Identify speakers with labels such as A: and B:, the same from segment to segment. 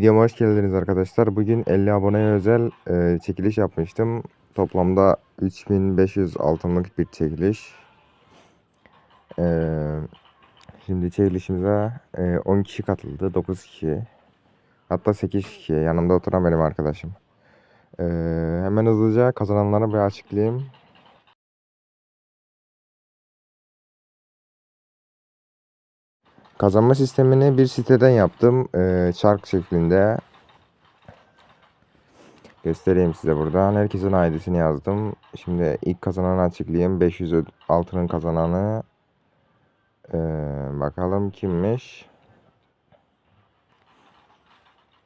A: Videoma hoş geldiniz arkadaşlar. Bugün 50 aboneye özel e, çekiliş yapmıştım. Toplamda 3500 altınlık bir çekiliş. E, şimdi çekilişimize e, 10 kişi katıldı. 9 kişi. Hatta 8 kişi. Yanımda oturan benim arkadaşım. E, hemen hızlıca kazananları bir açıklayayım. Kazanma sistemini bir siteden yaptım. E, çark şeklinde. Göstereyim size buradan. Herkesin ID'sini yazdım. Şimdi ilk kazananı açıklayayım. 500 ö- altının kazananı. Ee, bakalım kimmiş.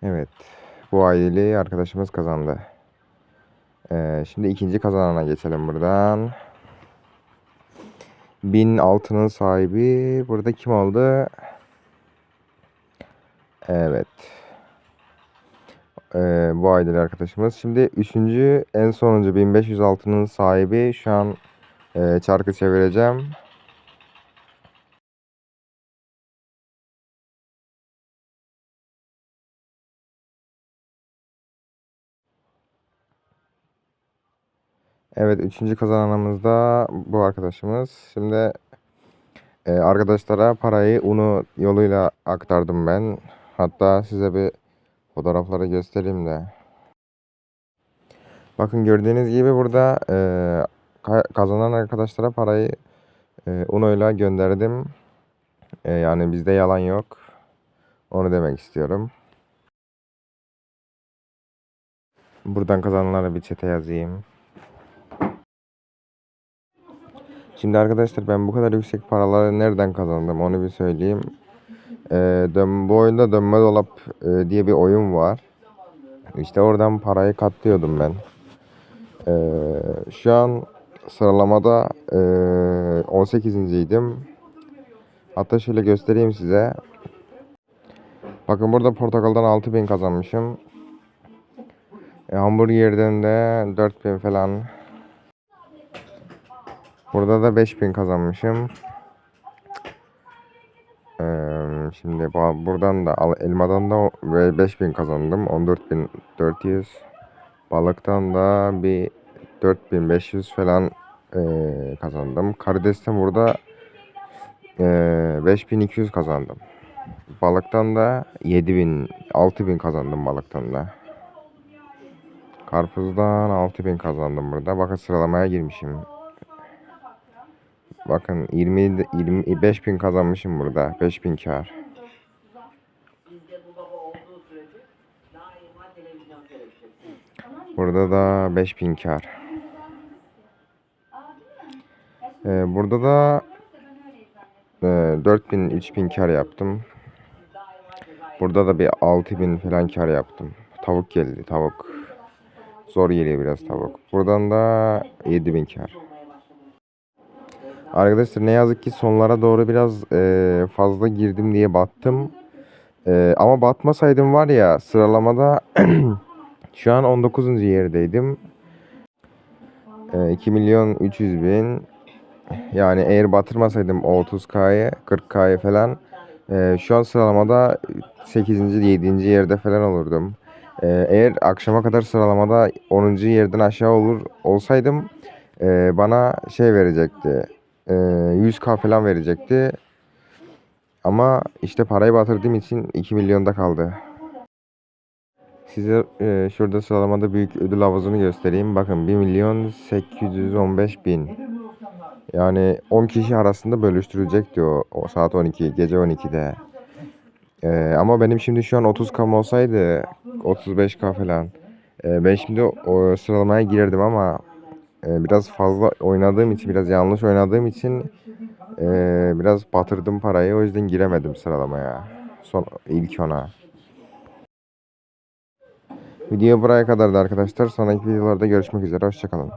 A: Evet. Bu ID'li arkadaşımız kazandı. Ee, şimdi ikinci kazanana geçelim buradan. 1000 altının sahibi burada kim oldu? Evet. Ee, bu aydın arkadaşımız. Şimdi üçüncü en sonuncu 1500 altının sahibi şu an e, çarkı çevireceğim. Evet üçüncü kazananımız da bu arkadaşımız. Şimdi e, arkadaşlara parayı unu yoluyla aktardım ben. Hatta size bir fotoğrafları göstereyim de. Bakın gördüğünüz gibi burada e, ka- kazanan arkadaşlara parayı e, Uno'yla gönderdim. E, yani bizde yalan yok. Onu demek istiyorum. Buradan kazananlara bir çete yazayım. Şimdi arkadaşlar ben bu kadar yüksek paraları nereden kazandım onu bir söyleyeyim. E, dön, bu oyunda dönme dolap e, diye bir oyun var. İşte oradan parayı katlıyordum ben. Ee, şu an sıralamada e, 18.ydim. Hatta şöyle göstereyim size. Bakın burada portakaldan 6000 kazanmışım. E, hamburgerden de 4000 falan. Burada da 5000 kazanmışım. Ee, şimdi buradan da elmadan da o- ve 5000 kazandım. 14400. Balıktan da bir 4500 falan eee, kazandım. Karidesten burada eee 5200 kazandım. Balıktan da 7000 6000 kazandım balıktan da. Karpuzdan 6000 kazandım burada. Bakın sıralamaya girmişim. Bakın 20 20 5000 kazanmışım burada. 5000 kar. Burada da 5000 kar. Ee, burada da e, 4000 3000 kar yaptım. Burada da bir 6000 falan kar yaptım. Tavuk geldi, tavuk. Zor geliyor biraz tavuk. Buradan da 7000 kar. Arkadaşlar ne yazık ki sonlara doğru biraz e, fazla girdim diye battım. E, ama batmasaydım var ya sıralamada şu an 19. yerdeydim. E, 2 milyon 300 bin. Yani eğer batırmasaydım o 30K'yı 40K'yı falan e, şu an sıralamada 8. 7. yerde falan olurdum. E, eğer akşama kadar sıralamada 10. yerden aşağı olur olsaydım e, bana şey verecekti. E, 100K falan verecekti. Ama işte parayı batırdığım için 2 milyonda kaldı. Size e, şurada sıralamada büyük ödül havuzunu göstereyim. Bakın 1 milyon 815 bin. Yani 10 kişi arasında bölüştürülecekti o, o saat 12, gece 12'de. Ee, ama benim şimdi şu an 30K olsaydı 35K falan. Ee, ben şimdi o sıralamaya girerdim ama e, biraz fazla oynadığım için, biraz yanlış oynadığım için e, biraz batırdım parayı. O yüzden giremedim sıralamaya. Son ilk ona. Video buraya kadardı arkadaşlar. Sonraki videolarda görüşmek üzere. Hoşçakalın.